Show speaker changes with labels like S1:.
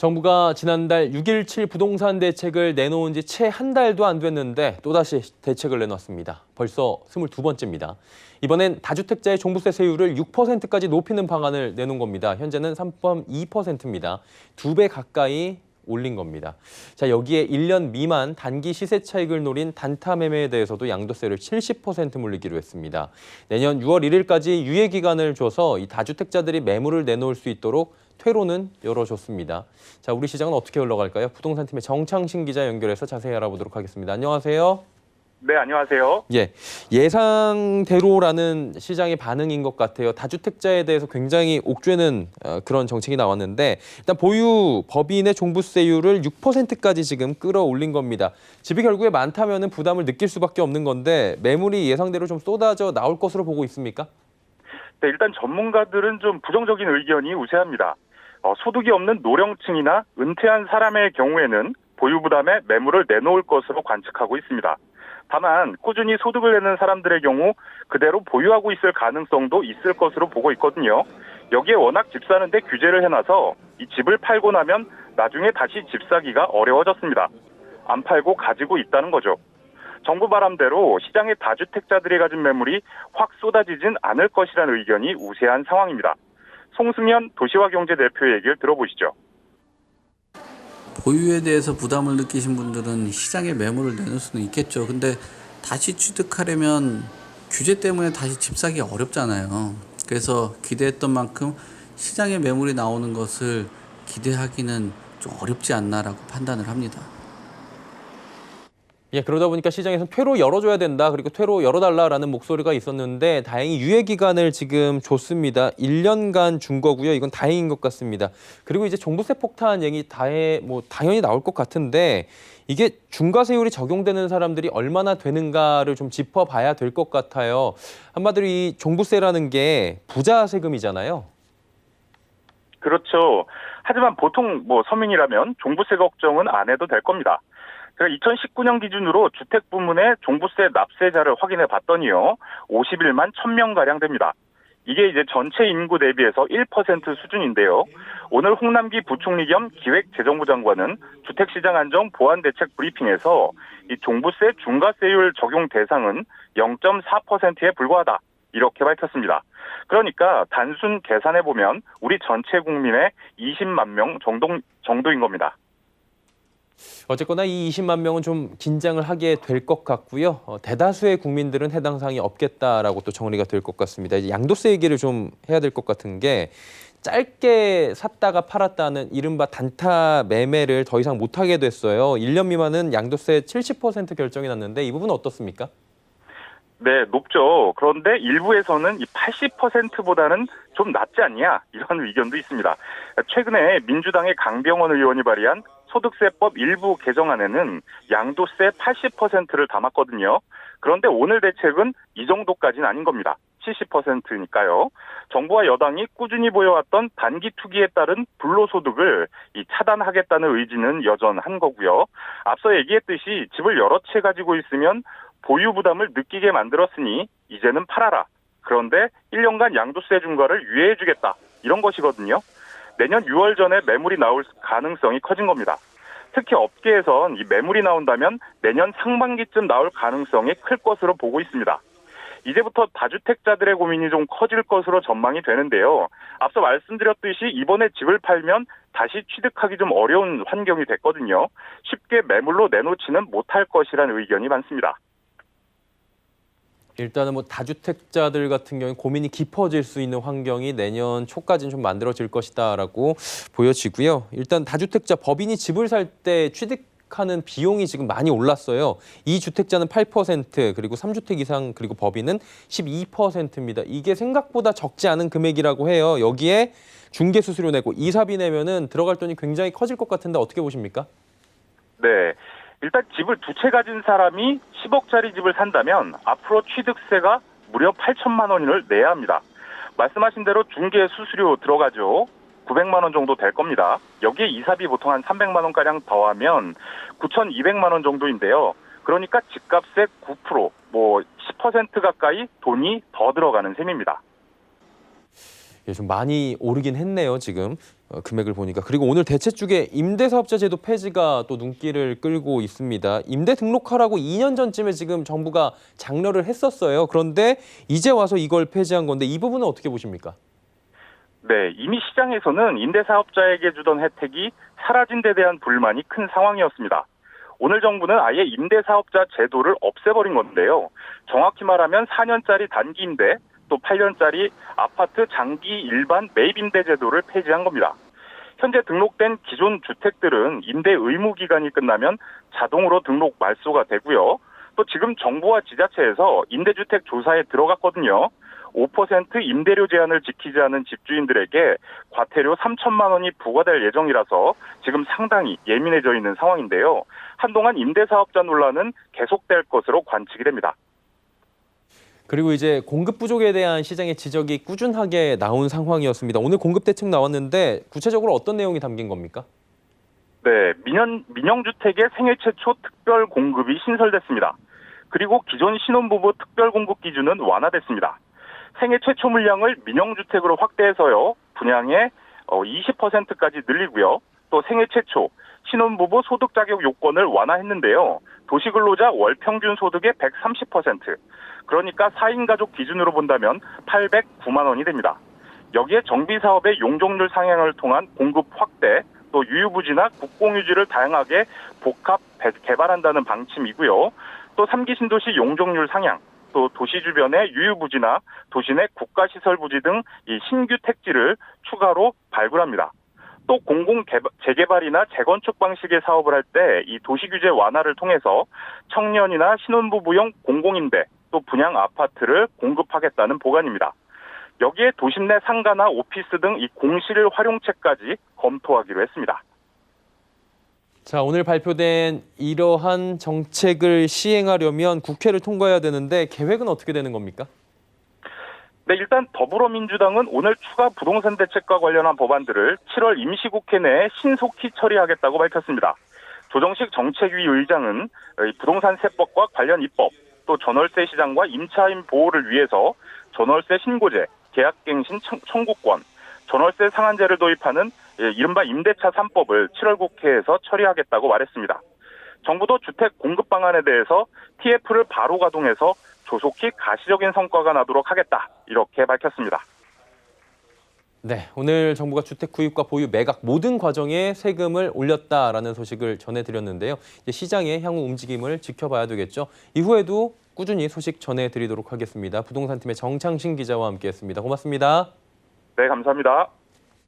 S1: 정부가 지난달 6.17 부동산 대책을 내놓은 지 채 한 달도 안 됐는데 또다시 대책을 내놨습니다. 벌써 22번째입니다. 이번엔 다주택자의 종부세 세율을 6%까지 높이는 방안을 내놓은 겁니다. 현재는 3.2%입니다. 두 배 가까이 올린 겁니다. 자, 여기에 1년 미만 단기 시세 차익을 노린 단타 매매에 대해서도 양도세를 70% 물리기로 했습니다. 내년 6월 1일까지 유예 기간을 줘서 이 다주택자들이 매물을 내놓을 수 있도록 퇴로는 열어줬습니다. 자, 우리 시장은 어떻게 흘러갈까요? 부동산 팀의 정창신 기자 연결해서 자세히 알아보도록 하겠습니다. 안녕하세요.
S2: 네, 안녕하세요.
S1: 예, 예상대로라는 시장의 반응인 것 같아요. 다주택자에 대해서 굉장히 옥죄는 어, 그런 정책이 나왔는데 일단 보유 법인의 종부세율을 6%까지 지금 끌어올린 겁니다. 집이 결국에 많다면 부담을 느낄 수밖에 없는 건데 매물이 예상대로 좀 쏟아져 나올 것으로 보고 있습니까?
S2: 네, 일단 전문가들은 좀 부정적인 의견이 우세합니다. 어, 소득이 없는 노령층이나 은퇴한 사람의 경우에는 보유 부담에 매물을 내놓을 것으로 관측하고 있습니다. 다만 꾸준히 소득을 내는 사람들의 경우 그대로 보유하고 있을 가능성도 있을 것으로 보고 있거든요. 여기에 워낙 집 사는데 규제를 해놔서 이 집을 팔고 나면 나중에 다시 집 사기가 어려워졌습니다. 안 팔고 가지고 있다는 거죠. 정부 바람대로 시장의 다주택자들이 가진 매물이 확 쏟아지진 않을 것이라는 의견이 우세한 상황입니다. 송승현 도시화경제 대표의 얘기를 들어보시죠.
S3: 보유에 대해서 부담을 느끼신 분들은 시장에 매물을 내놓을 수는 있겠죠. 근데 다시 취득하려면 규제 때문에 다시 집 사기 어렵잖아요. 그래서 기대했던 만큼 시장에 매물이 나오는 것을 기대하기는 좀 어렵지 않나라고 판단을 합니다.
S1: 예, 그러다 보니까 시장에서 퇴로 열어줘야 된다. 그리고 퇴로 열어달라라는 목소리가 있었는데 다행히 유예 기간을 지금 줬습니다. 1년간 준 거고요. 이건 다행인 것 같습니다. 그리고 이제 종부세 폭탄 얘기 다해 뭐 당연히 나올 것 같은데 이게 중과세율이 적용되는 사람들이 얼마나 되는가를 좀 짚어봐야 될 것 같아요. 한마디로 이 종부세라는 게 부자 세금이잖아요.
S2: 그렇죠. 하지만 보통 뭐 서민이라면 종부세 걱정은 안 해도 될 겁니다. 제가 2019년 기준으로 주택 부문의 종부세 납세자를 확인해 봤더니요. 51만 1000명 가량 됩니다. 이게 이제 전체 인구 대비해서 1% 수준인데요. 오늘 홍남기 부총리 겸 기획재정부 장관은 주택시장 안정 보완 대책 브리핑에서 이 종부세 중과세율 적용 대상은 0.4%에 불과하다. 이렇게 밝혔습니다. 그러니까 단순 계산해 보면 우리 전체 국민의 20만 명 정도, 정도인 겁니다.
S1: 어쨌거나 이 20만 명은 좀 긴장을 하게 될 것 같고요. 어, 대다수의 국민들은 해당 사항이 없겠다라고 또 정리가 될 것 같습니다. 이제 양도세 얘기를 좀 해야 될 것 같은 게 짧게 샀다가 팔았다는 이른바 단타 매매를 더 이상 못하게 됐어요. 1년 미만은 양도세 70% 결정이 났는데 이 부분은 어떻습니까?
S2: 네, 높죠. 그런데 일부에서는 이 80%보다는 좀 낮지 않냐 이런 의견도 있습니다. 최근에 민주당의 강병원 의원이 발의한 소득세법 일부 개정안에는 양도세 80%를 담았거든요. 그런데 오늘 대책은 이 정도까지는 아닌 겁니다. 70%니까요. 정부와 여당이 꾸준히 보여왔던 단기 투기에 따른 불로소득을 이 차단하겠다는 의지는 여전한 거고요. 앞서 얘기했듯이 집을 여러 채 가지고 있으면 보유 부담을 느끼게 만들었으니 이제는 팔아라. 그런데 1년간 양도세 중과를 유예해주겠다. 이런 것이거든요. 내년 6월 전에 매물이 나올 가능성이 커진 겁니다. 특히 업계에선 이 매물이 나온다면 내년 상반기쯤 나올 가능성이 클 것으로 보고 있습니다. 이제부터 다주택자들의 고민이 좀 커질 것으로 전망이 되는데요. 앞서 말씀드렸듯이 이번에 집을 팔면 다시 취득하기 좀 어려운 환경이 됐거든요. 쉽게 매물로 내놓지는 못할 것이라는 의견이 많습니다.
S1: 일단은 뭐 다주택자들 같은 경우에 고민이 깊어질 수 있는 환경이 내년 초까지는 좀 만들어질 것이다라고 보여지고요. 일단 다주택자 법인이 집을 살 때 취득 하는 비용이 지금 많이 올랐어요. 이 주택자는 8% 그리고 3주택 이상 그리고 법인은 12%입니다. 이게 생각보다 적지 않은 금액이라고 해요. 여기에 중개 수수료 내고 이사비 내면은 들어갈 돈이 굉장히 커질 것 같은데 어떻게 보십니까?
S2: 네. 일단 집을 두 채 가진 사람이 10억짜리 집을 산다면 앞으로 취득세가 무려 8천만 원을 내야 합니다. 말씀하신 대로 중개 수수료 들어가죠. 900만 원 정도 될 겁니다. 여기에 이사비 보통 한 300만 원 가량 더하면 9,200만 원 정도인데요. 그러니까 집값의 9%, 뭐 10% 가까이 돈이 더 들어가는 셈입니다.
S1: 예, 좀 많이 오르긴 했네요, 지금 어, 금액을 보니까. 그리고 오늘 대체축에 임대사업자 제도 폐지가 또 눈길을 끌고 있습니다. 임대 등록하라고 2년 전쯤에 지금 정부가 장려를 했었어요. 그런데 이제 와서 이걸 폐지한 건데 이 부분은 어떻게 보십니까?
S2: 네, 이미 시장에서는 임대사업자에게 주던 혜택이 사라진 데 대한 불만이 큰 상황이었습니다. 오늘 정부는 아예 임대사업자 제도를 없애버린 건데요. 정확히 말하면 4년짜리 단기 임대, 또 8년짜리 아파트 장기 일반 매입 임대 제도를 폐지한 겁니다. 현재 등록된 기존 주택들은 임대 의무 기간이 끝나면 자동으로 등록 말소가 되고요. 또 지금 정부와 지자체에서 임대주택 조사에 들어갔거든요. 5% 임대료 제한을 지키지 않은 집주인들에게 과태료 3천만 원이 부과될 예정이라서 지금 상당히 예민해져 있는 상황인데요. 한동안 임대사업자 논란은 계속될 것으로 관측이 됩니다.
S1: 그리고 이제 공급 부족에 대한 시장의 지적이 꾸준하게 나온 상황이었습니다. 오늘 공급 대책 나왔는데 구체적으로 어떤 내용이 담긴 겁니까?
S2: 네, 민영, 민영주택의 생애 최초 특별 공급이 신설됐습니다. 그리고 기존 신혼부부 특별 공급 기준은 완화됐습니다. 생애 최초 물량을 민영주택으로 확대해서요, 분양의 20%까지 늘리고요. 또 생애 최초 신혼부부 소득 자격 요건을 완화했는데요. 도시근로자 월 평균 소득의 130%. 그러니까 4인 가족 기준으로 본다면 809만 원이 됩니다. 여기에 정비 사업의 용적률 상향을 통한 공급 확대, 또 유유부지나 국공유지를 다양하게 복합 배- 개발한다는 방침이고요. 또 3기 신도시 용적률 상향, 또 도시 주변의 유유부지나 도시 내 국가시설 부지 등 이 신규 택지를 추가로 발굴합니다. 또 공공 개발- 재개발이나 재건축 방식의 사업을 할 때 이 도시 규제 완화를 통해서 청년이나 신혼부부용 공공임대 또 분양 아파트를 공급하겠다는 보관입니다. 여기에 도심 내 상가나 오피스 등 이 공실 활용책까지 검토하기로 했습니다.
S1: 자, 오늘 발표된 이러한 정책을 시행하려면 국회를 통과해야 되는데 계획은 어떻게 되는 겁니까?
S2: 네, 일단 더불어민주당은 오늘 추가 부동산 대책과 관련한 법안들을 7월 임시국회 내에 신속히 처리하겠다고 밝혔습니다. 조정식 정책위 의장은 이 부동산 세법과 관련 입법, 또 전월세 시장과 임차인 보호를 위해서 전월세 신고제, 계약갱신 청- 청구권, 전월세 상한제를 도입하는 예, 이른바 임대차 3법을 7월 국회에서 처리하겠다고 말했습니다. 정부도 주택 공급 방안에 대해서 TF를 바로 가동해서 조속히 가시적인 성과가 나도록 하겠다 이렇게 밝혔습니다.
S1: 네, 오늘 정부가 주택 구입과 보유, 매각 모든 과정에 세금을 올렸다라는 소식을 전해드렸는데요. 이제 시장의 향후 움직임을 지켜봐야 되겠죠. 이후에도 꾸준히 소식 전해드리도록 하겠습니다. 부동산팀의 정창신 기자와 함께했습니다. 고맙습니다.
S2: 네, 감사합니다.